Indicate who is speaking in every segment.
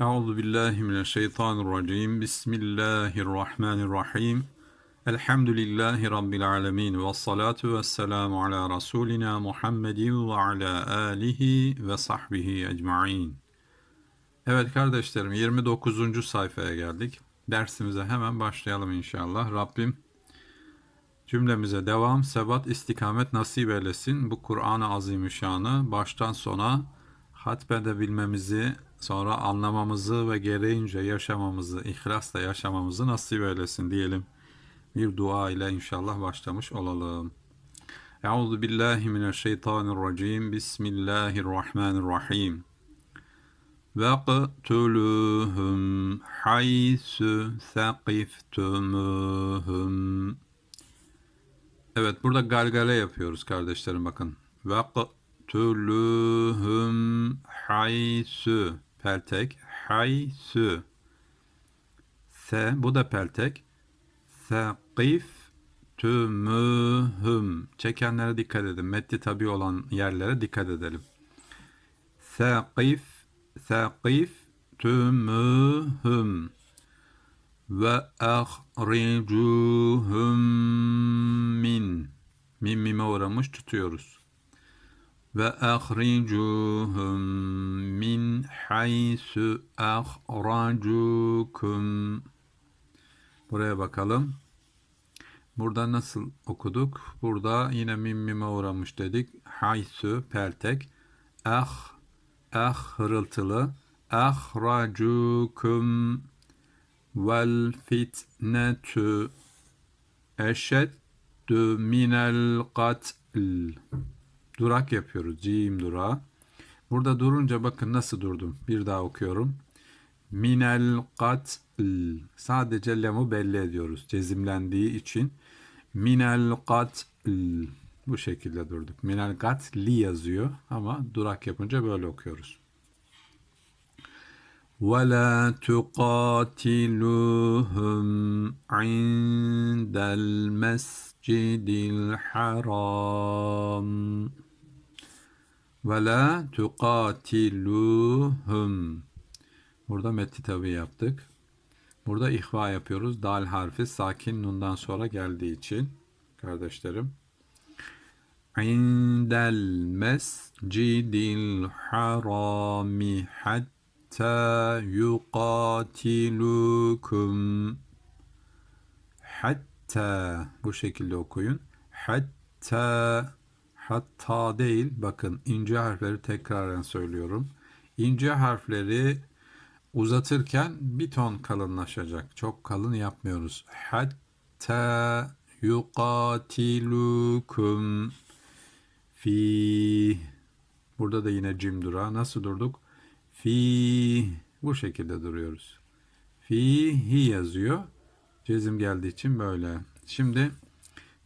Speaker 1: Euzu billahi mineşşeytanirracim. Bismillahirrahmanirrahim. Elhamdülillahi rabbil alamin ve salatu vesselamu ala rasulina Muhammedin ve ala alihi ve sahbihi ecmaîn. Evet kardeşlerim 29. sayfaya geldik. Dersimize hemen başlayalım inşallah. Rabbim cümlemize devam, sebat, istikamet nasip eylesin. Bu Kur'an-ı Azimüşşan'ı baştan sona hatmedebilmemizi, sonra anlamamızı ve gereğince yaşamamızı, ihlasla yaşamamızı nasip eylesin diyelim. Bir dua ile inşallah başlamış olalım. Euzu billahi mineşşeytanirracim. Bismillahirrahmanirrahim. وَاقْتُلُوهُمْ حَيْثُ ثَقِفْتُمُوهُمْ Evet burada galgale yapıyoruz kardeşlerim bakın. وَاقْتُلُوهُمْ حَيْثُ peltek. Haysu. Se bu da peltek. Sekif tümühüm. Çekenlere dikkat edin. Metni tabi olan yerlere dikkat edelim. Sekif sekif tümühüm. Ve ahricuhum min. Mim mime uğramış tutuyoruz. Ve ahricuhum min haysu ahracukum Buraya bakalım. Burada nasıl okuduk? Burada yine mim mime uğramış dedik. Haysu peltek. Ah ah hırıltılı. Ahracukum vel fitnetu eşeddü minel katl Durak yapıyoruz. Cim durağı. Burada durunca bakın nasıl durdum. Bir daha okuyorum. Minel katl. Sadece lemu belli ediyoruz. Cezimlendiği için. Minel katl. Bu şekilde durduk. Minel katli yazıyor ama durak yapınca böyle okuyoruz. وَلَا تُقَاتِلُوهُمْ عِنْدَ الْمَسْجِدِ الْحَرَامِ ve la tuqatiluhum. Burada metti tabi yaptık. Burada ihva yapıyoruz. Dal harfi sakin nundan sonra geldiği için kardeşlerim. İndel mescidil harami hatta yuqatilukum hatta bu şekilde okuyun. Hatta hatta değil bakın ince harfleri tekraren söylüyorum. İnce harfleri uzatırken bir ton kalınlaşacak. Çok kalın yapmıyoruz. Hatta yuqatilukum fi burada da yine cim dura. Nasıl durduk? Fi bu şekilde duruyoruz. Fihi yazıyor. Cezim geldiği için böyle. Şimdi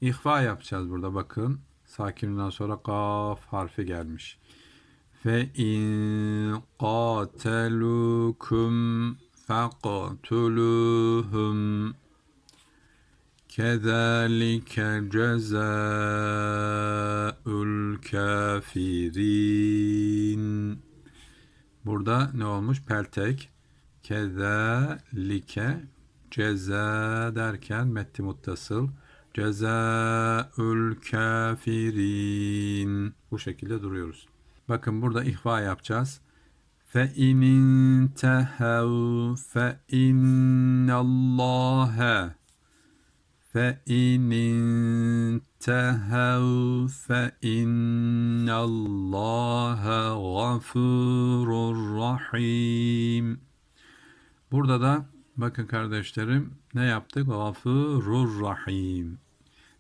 Speaker 1: ihfa yapacağız burada bakın. Sakininden sonra kaf harfi gelmiş. Fe in qatelukum faqtuluhum Kezalike cezaul kafirin. Burada ne olmuş? Peltek. Kezalike ceza derken metti muttasıl. Cezaül kafirin. Bu şekilde duruyoruz. Bakın burada ihva yapacağız. Fe inin tehev fe innallâhe fe inin tehev fe innallâhe gafurur rahim. Burada da bakın kardeşlerim ne yaptık? Gafurur rahim.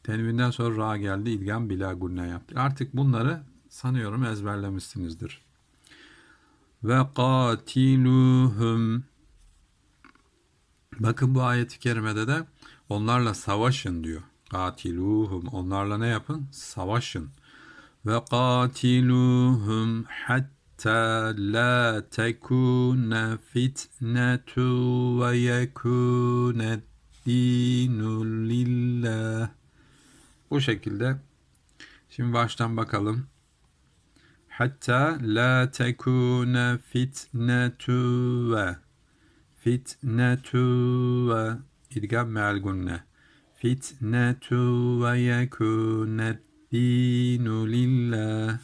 Speaker 1: Tenvinden sonra ra geldi. İlgam bila gunne yaptık. Artık bunları sanıyorum ezberlemişsinizdir. Ve katiluhum Bakın bu ayeti kerimede de onlarla savaşın diyor. Katiluhum. Onlarla ne yapın? Savaşın. Ve katiluhum hatta la tekune fitnetu ve yekune dinu lillah. Bu şekilde. Şimdi baştan bakalım. hatta la tekune fitnetu ve fitnetu ve idgam me'al gunne fitnetu ve yekune dinu lillah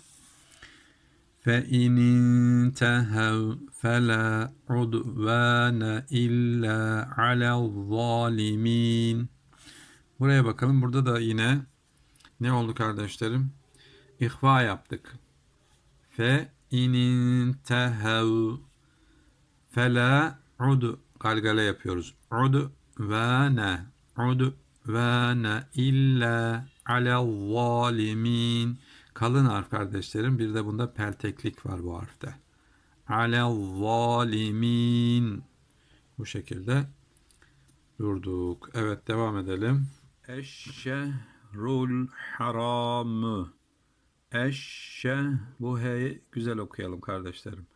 Speaker 1: فإن انتهوا فلا عدوان إلا على الظالمين Buraya bakalım. Burada da yine ne oldu kardeşlerim? İhva yaptık. Fe inin tehev fela ud galgale yapıyoruz. Ud ve ne ud ve ne illa ala zalimin kalın harf kardeşlerim. Bir de bunda pelteklik var bu harfte. Ala zalimin bu şekilde durduk. Evet devam edelim. Eşşehrul haramı. Eşşe bu heyi güzel okuyalım kardeşlerim.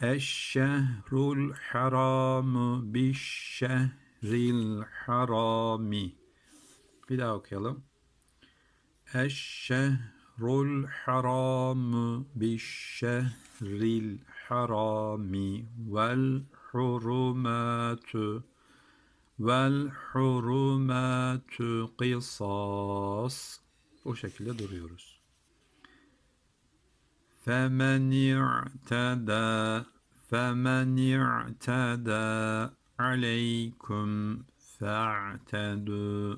Speaker 1: Eşşehrul haramı bişşehril harami. Bir daha okuyalım. Eşşehrul haramı bişşehril harami vel hurumatu vel hurumatu qisas. Bu şekilde duruyoruz. فمن اعتدى فمن اعتدى عليكم فاعتدوا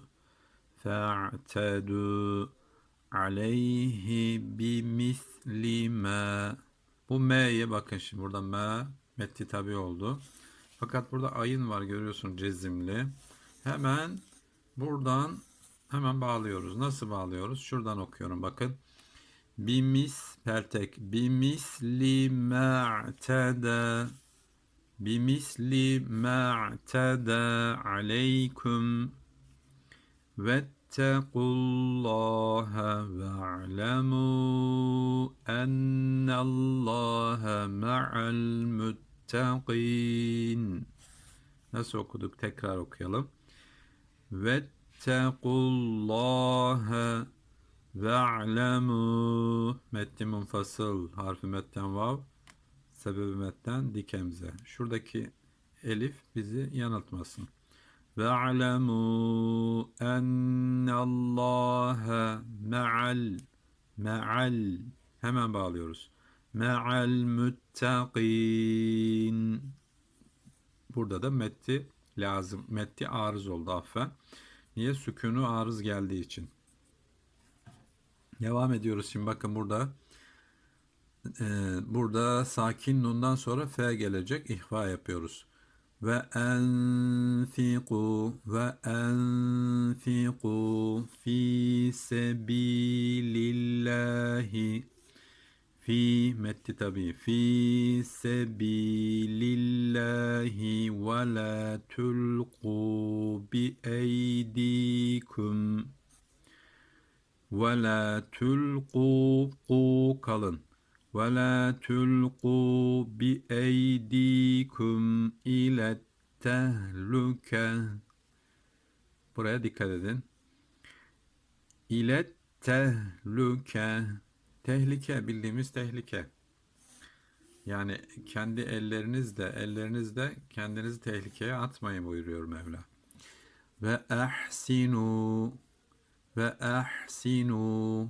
Speaker 1: فاعتدوا عليه بمثل ما bu m'ye bakın şimdi burada m metti tabi oldu. Fakat burada ayın var görüyorsun cezimli. Hemen buradan hemen bağlıyoruz. Nasıl bağlıyoruz? Şuradan okuyorum bakın. Bimis pertek bimisli ma'tada bimisli ma'tada aleykum vettekullaha ve'lemû ennallâhe ma'al muttaqin Nasıl okuduk? Tekrar okuyalım. Vettekullaha ve'lemû metni munfasıl harfi metten vav sebebi metten dikemze. Şuradaki elif bizi yanıltmasın. Ve'lemû ennallâhe me'al me'al hemen bağlıyoruz. Me'al muttaqin Burada da metti lazım. Metti arız oldu affen. Niye? Sükunu arız geldiği için. Devam ediyoruz şimdi bakın burada. Ee, burada sakin nundan sonra f gelecek. İhva yapıyoruz. Ve enfiku ve enfiku fi sebilillahi fi metti tabi fi sebilillahi ve la tulqu bi eydikum. Ve la tulqu qu kalın. Ve la tulqu bi eydikum ile tehluke. Buraya dikkat edin. İle tehluke Tehlike bildiğimiz tehlike. Yani kendi ellerinizle ellerinizle kendinizi tehlikeye atmayın buyuruyor Mevla. Ve ahsinu ve ahsinu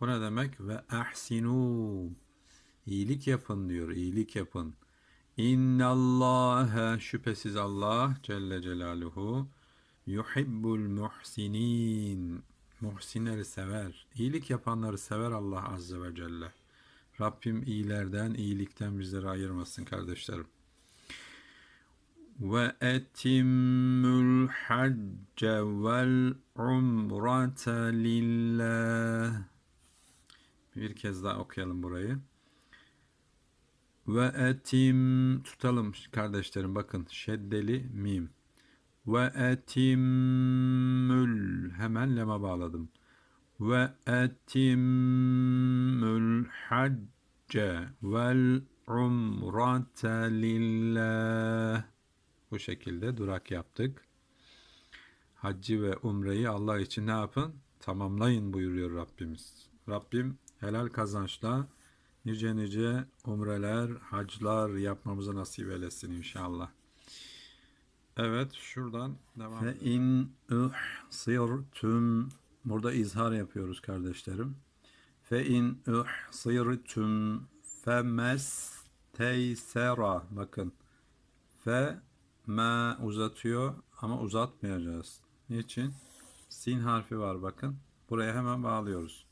Speaker 1: bu ne demek? Ve ahsinu iyilik yapın diyor. iyilik yapın. İnnallâhe şüphesiz Allah Celle Celaluhu yuhibbul muhsinin Muhsinleri sever. İyilik yapanları sever Allah Azze ve Celle. Rabbim iyilerden, iyilikten bizleri ayırmasın kardeşlerim. Ve etimmül hacce vel umrate lillah. Bir kez daha okuyalım burayı. Ve etim tutalım kardeşlerim bakın şeddeli mim. Ve etimmül hemen lema bağladım. Ve etimmül hacce vel umrate lillah. Bu şekilde durak yaptık. Haccı ve umreyi Allah için ne yapın? Tamamlayın buyuruyor Rabbimiz. Rabbim helal kazançla nice nice umreler, haclar yapmamızı nasip eylesin inşallah. Evet şuradan devam Fe in uhsirtum Burada izhar yapıyoruz kardeşlerim. Fe in uhsirtum femes teysera bakın. Fe ma uzatıyor ama uzatmayacağız. Niçin? Sin harfi var bakın. Buraya hemen bağlıyoruz.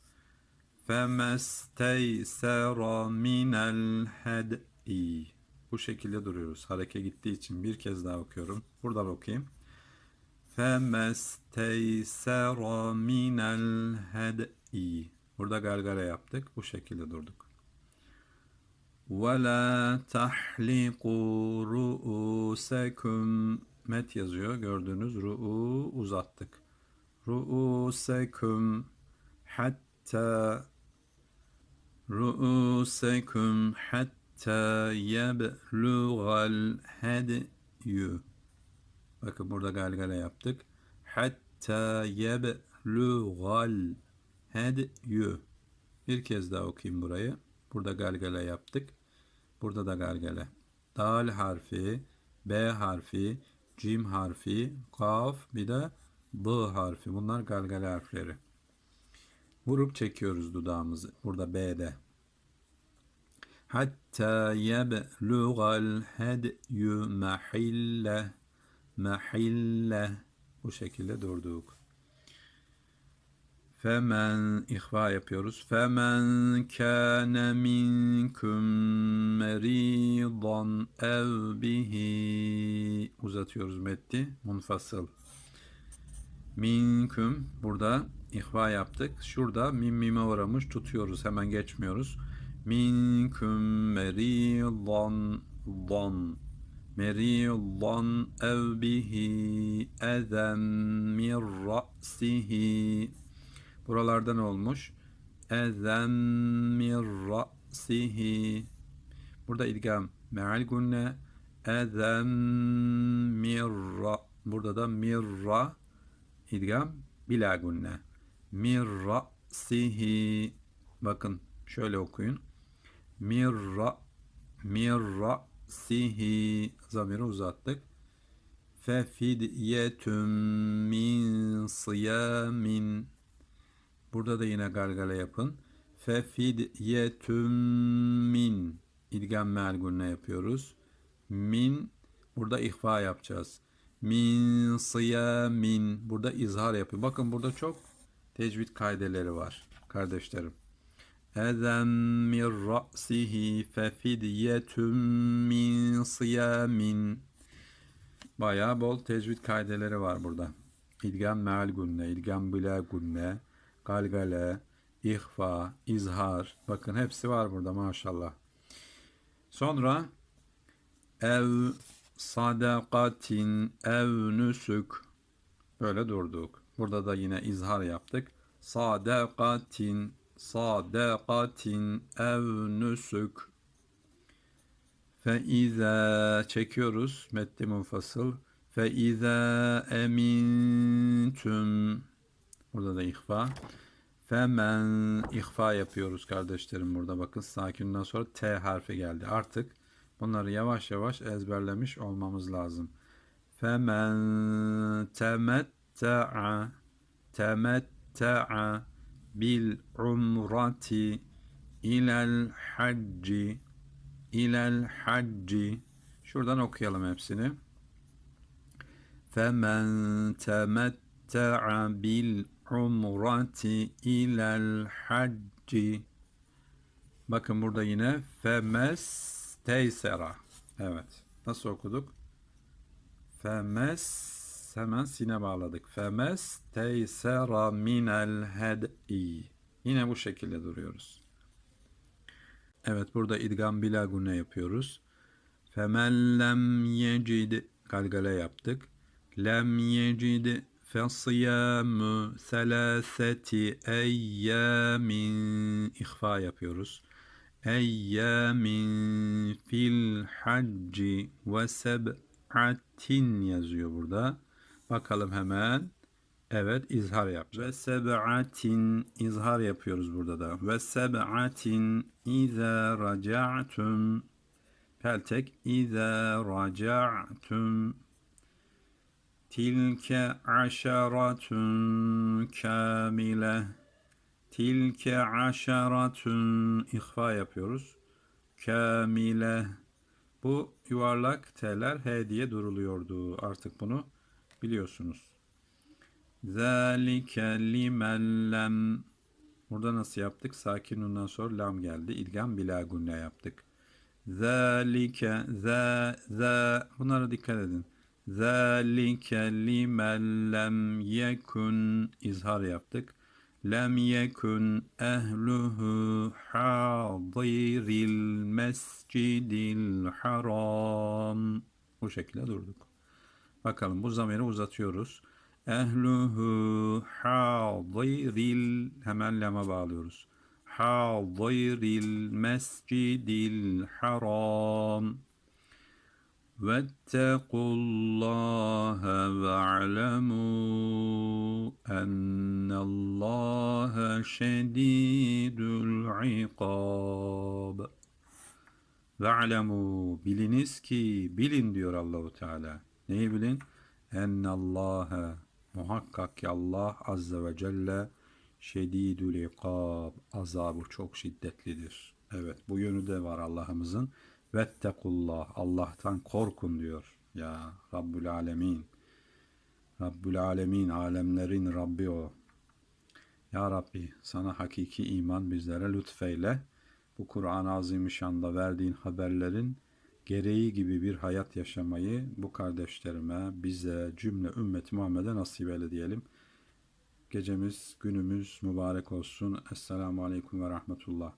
Speaker 1: Femesteysera minel hed'i Bu şekilde duruyoruz. Hareke gittiği için bir kez daha okuyorum. Buradan okuyayım. Femesteysera minel hed'i. Burada gargara yaptık. Bu şekilde durduk. وَلَا تَحْلِقُوا رُؤُسَكُمْ Met yazıyor. Gördüğünüz ru'u uzattık. Ru'usekum hatta ru'usekum hatta yebluğal hedyu. Bakın burada galgala yaptık. Hatta yebluğal hedyu. Bir kez daha okuyayım burayı. Burada galgala yaptık. Burada da galgala. Dal harfi, B harfi, Cim harfi, Kaf bir de B harfi. Bunlar galgala harfleri. Vurup çekiyoruz dudağımızı. Burada B'de. Hatta yebluğal hedyu mahille mahille bu şekilde durduk. Femen ihva yapıyoruz. Femen kâne minkum meridan ev bihi uzatıyoruz metti munfasıl. Minkum burada ihva yaptık. Şurada mim mime uğramış tutuyoruz. Hemen geçmiyoruz. Minkum meridan dan meridan ev bihi eden min ra'sihi. Buralardan olmuş. Eden min ra'sihi. Burada idgam me'al gunne. Eden mirra burada da mirra idgam bila gunne. Mirra sihi bakın şöyle okuyun mirra mirra sihi. Zamiri uzattık. Fe fidyetüm min siyamin. Burada da yine gargala yapın. Fe fidyetüm min. İdgam meal yapıyoruz. Min burada ihfa yapacağız. Min siyamin. Burada izhar yapıyor. Bakın burada çok tecvid kaideleri var kardeşlerim. Eden min ra'sihi fefidyetun min siyamin Bayağı bol tecvid kaideleri var burada. İlgam meal gunne, ilgam bila gunne, galgale, ihfa, izhar. Bakın hepsi var burada maşallah. Sonra ev sadakatin ev nüsük böyle durduk. Burada da yine izhar yaptık. Sadakatin sadakatin ev nüsük fe iza çekiyoruz metni munfasıl. Fe iza emintum. Burada da ihfa. Femen ihfa yapıyoruz kardeşlerim burada. Bakın sakinden sonra T harfi geldi. Artık Bunları yavaş yavaş ezberlemiş olmamız lazım. Femen temetta'a temetta'a bil umrati ilel hacci ilel hacci Şuradan okuyalım hepsini. Femen temetta'a bil umrati ilel hacci Bakın burada yine femes Teysera. Evet. Nasıl okuduk? Femes hemen sine bağladık. Femes teysera minel hed'i. Yine bu şekilde duruyoruz. Evet burada idgam bila gune yapıyoruz. Femen lem yecid galgale yaptık. Lem yecid fesiyamu selaseti eyyamin ihfa yapıyoruz eyyamin fil ve seb'atin yazıyor burada. Bakalım hemen. Evet izhar yapacağız. Ve seb'atin izhar yapıyoruz burada da. Ve seb'atin izâ raca'tum peltek izâ raca'tum tilke aşaratun kamile tilke aşaratun ihfa yapıyoruz. Kamile bu yuvarlak T'ler H diye duruluyordu. Artık bunu biliyorsunuz. Zalike limen lem Burada nasıl yaptık? Sakin ondan sonra lam geldi. İdgam bila gunne yaptık. Zalike za za bunlara dikkat edin. Zalike limen lem yekun izhar yaptık. Lem yekun ehluhu hadiril mescidil haram. Bu şekilde durduk. Bakalım bu zamiri uzatıyoruz. Ehluhu hadiril hemen lama bağlıyoruz. Hadiril mescidil haram. واتقوا الله واعلموا أن الله شديد العقاب Ve'lemû biliniz ki bilin diyor Allahu Teala. Neyi bilin? Ennallâhe muhakkak ki Allah Azze ve Celle şedidül ikab azabı çok şiddetlidir. Evet bu yönü de var Allah'ımızın. Vettekullah Allah'tan korkun diyor. Ya Rabbül Alemin. Rabbül Alemin alemlerin Rabbi o. Ya Rabbi sana hakiki iman bizlere lütfeyle. Bu Kur'an-ı Azimüşşan'da verdiğin haberlerin gereği gibi bir hayat yaşamayı bu kardeşlerime, bize, cümle ümmeti Muhammed'e nasip eyle diyelim. Gecemiz, günümüz mübarek olsun. Esselamu Aleyküm ve Rahmetullah.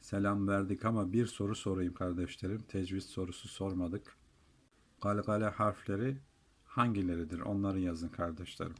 Speaker 1: Selam verdik ama bir soru sorayım kardeşlerim. Tecvid sorusu sormadık. Galgale harfleri hangileridir? Onları yazın kardeşlerim.